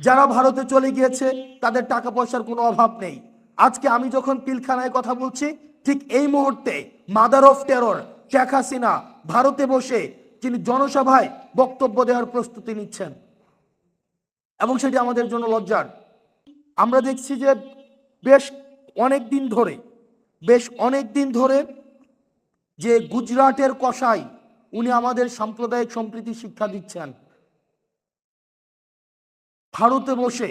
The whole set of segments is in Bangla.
যারা ভারতে চলে গিয়েছে, তাদের টাকা পয়সার কোনো অভাব নেই। আজকে আমি যখন পিলখানায় কথা বলছি, ঠিক এই মুহূর্তে mother of terror, Sheikh Hasina ভারতে বসে তিনি জনসভায় বক্তব্য দেওয়ার প্রস্তুতি নিচ্ছেন। এবং সেটি আমাদের জন্য লজ্জার। আমরা দেখছি যে বেশ অনেক দিন ধরে, বেশ অনেক দিন ধরে যে গুজরাটের কষাই উনি আমাদের সাম্প্রদায়িক সম্প্রীতি শিক্ষা দিচ্ছেন। ভারতে বসে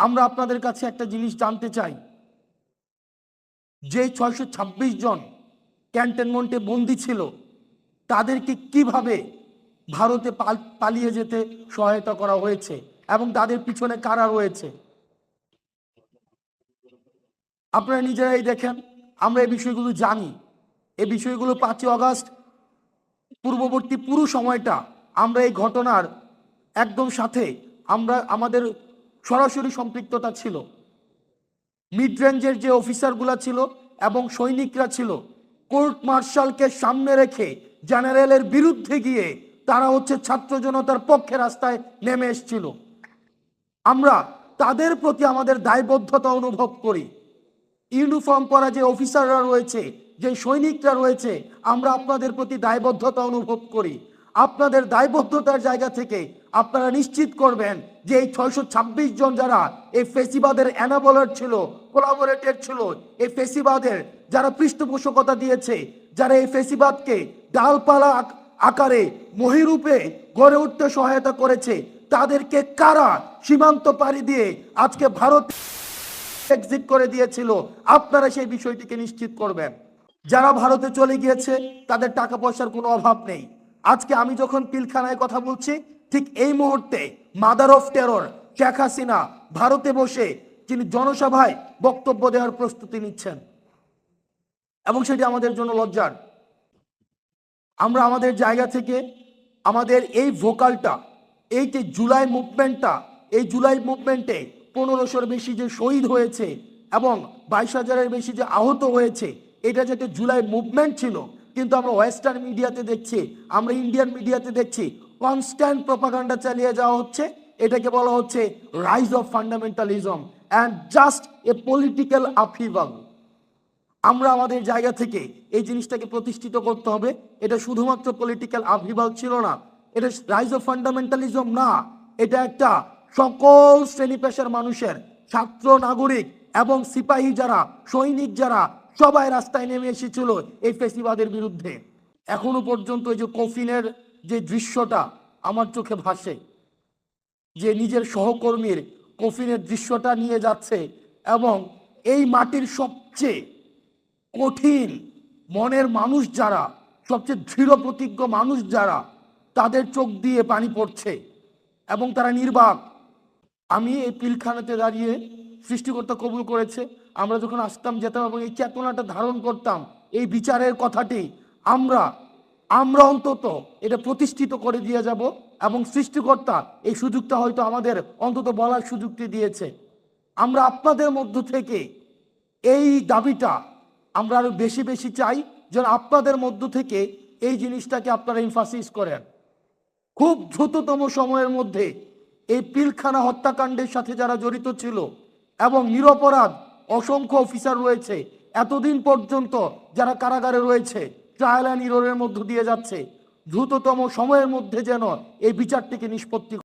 আমরা আপনাদের কাছে একটা জিনিস জানতে চাই। যে ছয়শো ছাব্বিশ জন ক্যান্টনমেন্টে বন্দি ছিল, তাদেরকে কীভাবে ভারতে পালিয়ে যেতে সহায়তা করা হয়েছে এবং তাদের পিছনে কারা রয়েছে? আপনারা নিজেরাই দেখেন, আমরা এই বিষয়গুলো জানি। এই বিষয়গুলো পাঁচই অগাস্ট, পূর্ববর্তী পুরো সময়টা আমরা এই ঘটনার একদম সাথে আমরা, আমাদের সরাসরি সম্পৃক্ততা ছিল। মিড রেঞ্জের যে অফিসারগুলা ছিল এবং সৈনিকরা ছিল কোর্ট মার্শালকে সামনে রেখে জেনারেলের বিরুদ্ধে গিয়ে তারা হচ্ছে ছাত্র জনতার পক্ষে রাস্তায় নেমে এসেছিল। আমরা তাদের প্রতি আমাদের দায়বদ্ধতা অনুভব করি। ইউনিফর্ম পরা যে অফিসাররা রয়েছে, যে সৈনিকরা রয়েছে, আমরা আপনাদের প্রতি দায়বদ্ধতা অনুভব করি। আপনাদের দায়বদ্ধতার জায়গা থেকে আপনারা নিশ্চিত করবেন যে এই ছয়শো ছাব্বিশ জন যারা এই ফেসিবাদের অ্যানাবলার ছিল, কোলাবোরেটেড ছিল, এই ফেসিবাদের যারা পৃষ্ঠপোষকতা দিয়েছে, যারা এই ফেসিবাদকে ডালপালা আকারে, মহিরূপে গড়ে উঠতে সহায়তা করেছে, তাদেরকে কারা সীমান্ত পাড়ি দিয়ে আজকে ভারত এক্সিট করে দিয়েছিল, আপনারা সেই বিষয়টিকে নিশ্চিত করবেন। যারা ভারতে চলে গিয়েছে, তাদের টাকা পয়সার কোনো অভাব নেই। আজকে আমি যখন পিলখানায় কথা বলছি, ঠিক এই মুহূর্তে mother of terror Sheikh Hasina ভারতে বসে তিনি জনসভায় বক্তব্য দেওয়ার প্রস্তুতি নিচ্ছেন। এবং সেটি আমাদের জন্য লজ্জার। আমরা আমাদের জায়গা থেকে আমাদের এই ভোকালটা, এই যে জুলাই মুভমেন্টটা, এই জুলাই মুভমেন্টে পনেরোশোর বেশি যে শহীদ হয়েছে এবং বাইশ হাজারের বেশি যে আহত হয়েছে, এটা যেটা জুলাই মুভমেন্ট ছিল কিন্তু আমরা ওয়েস্টার্ন মিডিয়াতে দেখছি, আমরা ইন্ডিয়ান মিডিয়াতে দেখছি কনস্ট্যান্ট প্রপাগান্ডা চালিয়ে যাওয়া হচ্ছে। এটাকে বলা হচ্ছে rise of fundamentalism and just a political upheaval আমরা আমাদের জায়গা থেকে এই জিনিসটাকে প্রতিষ্ঠিত করতে হবে। এটা শুধুমাত্র পলিটিক্যাল আভিভাব ছিল না। এটা রাইজ অফ ফান্ডামেন্টালিজম না। এটা একটা সকল শ্রেণি পেশার মানুষের, ছাত্র, নাগরিক এবং সিপাহী যারা, সৈনিক যারা সবাই রাস্তায় নেমে এসেছিল এই ফেসিবাদের বিরুদ্ধে। এখনও পর্যন্ত এই যে কফিনের যে দৃশ্যটা আমার চোখে ভাসে, যে নিজের সহকর্মীর কফিনের দৃশ্যটা নিয়ে যাচ্ছে এবং এই মাটির সবচেয়ে কঠিন মনের মানুষ যারা, সবচেয়ে দৃঢ় প্রতিজ্ঞ মানুষ যারা, তাদের চোখ দিয়ে পানি পড়ছে এবং তারা নির্বাক। আমি এই পিলখানাতে দাঁড়িয়ে সৃষ্টিকর্তা কবুল করেছে। আমরা যখন আসতাম, যেতাম এবং এই চেতনাটা ধারণ করতাম, এই বিচারের কথাটি আমরা আমরা অন্তত এটা প্রতিষ্ঠিত করে দিয়ে যাব এবং সৃষ্টিকর্তা এই সুযোগটা হয়তো আমাদের অন্তত বলার সুযোগটি দিয়েছে। আমরা আপনাদের মধ্য থেকে এই দাবিটা আমরা আরও বেশি বেশি চাই যেন আপনাদের মধ্য থেকে এই জিনিসটাকে আপনারা ইনফাসিস করেন। খুব দ্রুততম সময়ের মধ্যে এই পিলখানা হত্যাকাণ্ডের সাথে যারা জড়িত ছিল এবং নিরপরাধ অসংখ্য অফিসার রয়েছে। এতদিন পর্যন্ত যারা কারাগারে রয়েছে ট্রায়াল অ্যান্ড ইরোরের মধ্য দিয়ে যাচ্ছে। দ্রুততম সময়ের মধ্যে যেন এই বিচারটিকে নিষ্পত্তি